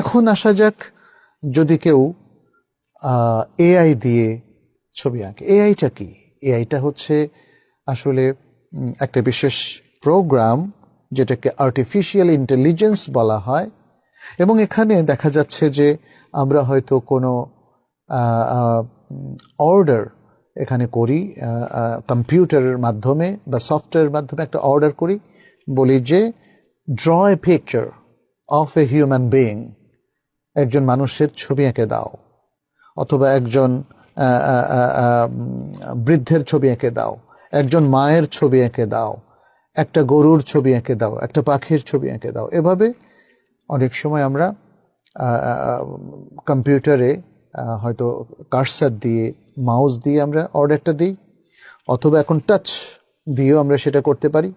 এখন আসা যাক যদি কেউ এআই দিয়ে ছবি আঁকে। এআইটা কি? এআইটা হচ্ছে আসলে একটা বিশেষ প্রোগ্রাম যেটাকে আর্টিফিশিয়াল ইন্টেলিজেন্স বলা হয়। এবং এখানে দেখা যাচ্ছে যে আমরা হয়তো কোনো অর্ডার এখানে করি কম্পিউটারের মাধ্যমে বা সফটওয়্যারের মাধ্যমে একটা অর্ডার করি। বলি যে draw a picture of a human being একজন মানুষের ছবি এঁকে দাও, অথবা একজন বৃদ্ধের ছবি এঁকে দাও, একজন মায়ের ছবি এঁকে দাও, একটা গরুর ছবি এঁকে দাও, একটা পাখির ছবি এঁকে দাও। এভাবে অনেক সময় আমরা কম্পিউটারে হয়তো কার্সার দিয়ে, মাউস দিয়ে আমরা অর্ডারটা দিই, অথবা এখন টাচ দিয়েও আমরা সেটা করতে পারি।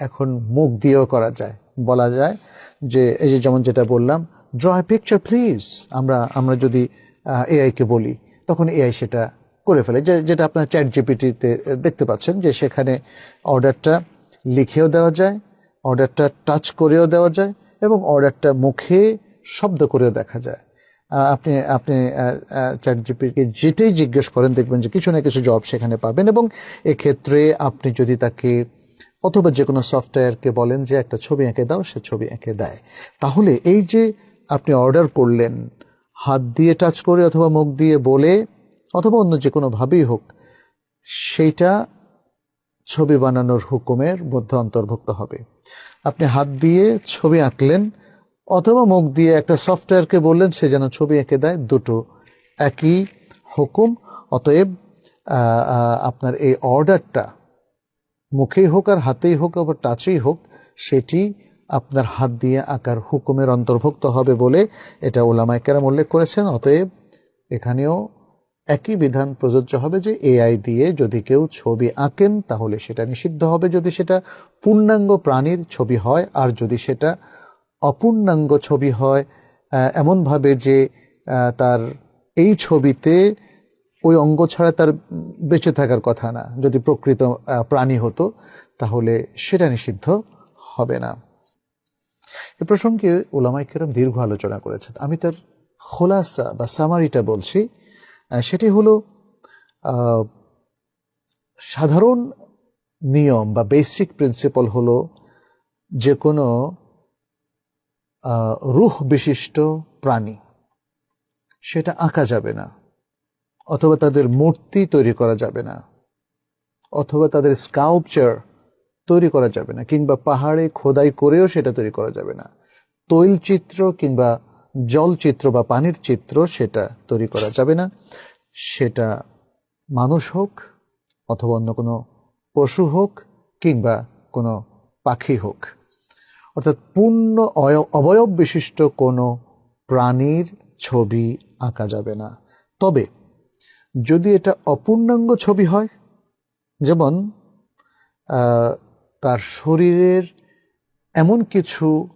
এখন মুখ দিয়েও করা যায়। বলা যায় যে, এই যে যেমন যেটা বললাম ড্র এ পিকচার প্লিজ আমরা আমরা যদি এআইকে বলি, তখন এআই সেটা করে ফেলে। যেটা আপনার চ্যাট জিপিটিতে দেখতে পাচ্ছেন, যে সেখানে অর্ডারটা লিখেও দেওয়া যায় অর্ডারটা টাচ করেও দেওয়া যায়, এবং অর্ডারটা মুখে শব্দ করেও দেখা যায়। আপনি আপনি চ্যাট জিপিকে যেটাই জিজ্ঞেস করেন, দেখবেন যে কিছু না কিছু জব সেখানে পাবেন, এবং এক্ষেত্রে আপনি যদি তাকে, অথবা যে কোনো সফটওয়্যারকে বলেন যে, একটা ছবি এঁকে দাও, সে ছবি এঁকে দেয়। তাহলে এই যে আপনি অর্ডার করলেন, হাত দিয়ে টাচ করে অথবা মুখ দিয়ে বলে, অথবা অন্য যে কোনোভাবেই হোক, সেইটা ছবি বানানোর হুকুমের মধ্যে অন্তর্ভুক্ত হবে। আপনি হাত দিয়ে ছবি আঁকলেন, অথবা মুখ দিয়ে একটা সফটওয়্যারকে বললেন, সে যেন ছবি এঁকে দেয়, দুটো একই হুকুম। অতএব আপনার এই অর্ডারটা মুখেই হোক আর হাতেই হোক, আবার টাচেই হোক, সেটি আপনার হাত দিয়ে আঁকার হুকুমের অন্তর্ভুক্ত হবে বলে এটা ওলামায় কেরাম উল্লেখ করেছেন। অতএব এখানেও একই বিধান প্রযোজ্য হবে যে এআই দিয়ে যদি কেউ ছবি আঁকেন, তাহলে সেটা নিষিদ্ধ হবে। যদি সেটা পূর্ণাঙ্গ প্রাণীর ছবি হয় আর যদি সেটা অপূর্ণাঙ্গ ছবি হয় এমনভাবে যে তার এই ছবিতে ওই অঙ্গ ছাড়া তার বেঁচে থাকার কথা না, যদি প্রকৃত প্রাণী হতো, তাহলে সেটা নিষিদ্ধ হবে না। এ প্রসঙ্গে ওলামাই কেরাম দীর্ঘ আলোচনা করেছেন। আমি তার খোলাসা বা সামারিটা বলছি। সেটি হলো সাধারণ নিয়ম বা বেসিক প্রিন্সিপাল হলো যে কোনো রুহ বিশিষ্ট প্রাণী, সেটা আঁকা যাবে না, অথবা তাদের মূর্তি তৈরি করা যাবে না, অথবা তাদের স্কাল্পচার তৈরি করা যাবে না, কিংবা পাহাড়ে খোদাই করেও সেটা তৈরি করা যাবে না। তৈলচিত্র কিংবা জলচিত্র বা পানির চিত্র সেটা তৈরি করা যাবে না। সেটা মানুষ হোক অথবা অন্য কোনো পশু হোক কিংবা কোনো পাখি হোক। অর্থাৎ পূর্ণ অবয়ব বিশিষ্ট কোনো প্রাণীর ছবি আঁকা যাবে না। তবে যদি এটা অপূর্ণাঙ্গ ছবি হয়, যেমন তার শরীরের এমন কিছু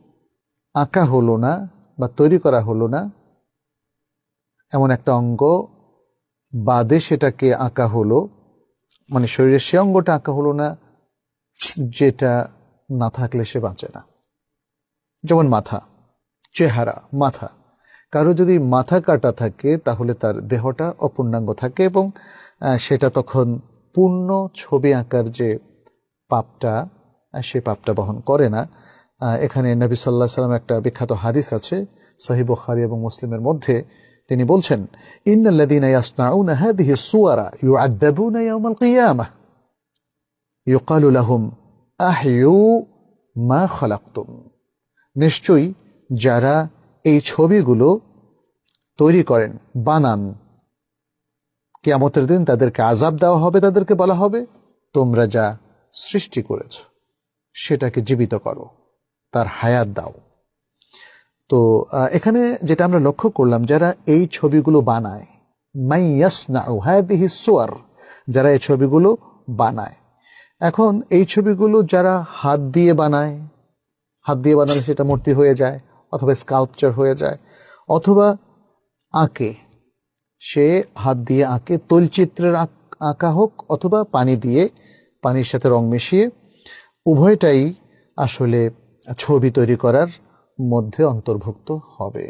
আঁকা হলো না বা তৈরি করা হলো না, এমন একটা অঙ্গ বাদে সেটাকে আঁকা হলো মানে শরীরের সে অঙ্গটা আঁকা হলো না যেটা না থাকলে সে বাঁচে না। যেমন মাথা, চেহারা, মাথা। কারও যদি মাথা কাটা থাকে তাহলে তার দেহটা অপূর্ণাঙ্গ থাকে এবং সেটা তখন পূর্ণ ছবি আঁকার যে পাপটা, সে পাপটা বহন করে না। এখানে নবী সাল্লাহ সাল্লাম একটা বিখ্যাত হাদিস আছে, সহিহ খারি এবং মুসলিমের মধ্যে। তিনি বলছেন আহইউ মা খালাকতুম। নিশ্চয়ই যারা এই ছবিগুলো তৈরি করেন, বানান, কিয়ামতের দিন তাদেরকে আজাব দেওয়া হবে, তাদেরকে বলা হবে। তোমরা যা সৃষ্টি করেছ। সেটাকে জীবিত করো, তার হায়াত দাও। তো এখানে যেটা আমরা লক্ষ্য করলাম, যারা এই ছবিগুলো বানায়, মাই ইয়াসনাউ হাদিহি সুয়ার, যারা এই ছবিগুলো বানায়। এখন এই ছবিগুলো যারা হাত দিয়ে বানায়, হাত দিয়ে বানালে সেটা মূর্তি হয়ে যায়, অথবা স্কাল্পচার হয়ে যায়, অথবা আঁকে, সে হাত দিয়ে আঁকে, তৈলচিত্রের আঁকা হোক, অথবা পানি দিয়ে পানির সাথে রং মিশিয়ে উভয়টাই আসলে ছবি তৈরি করার মধ্যে অন্তর্ভুক্ত হবে।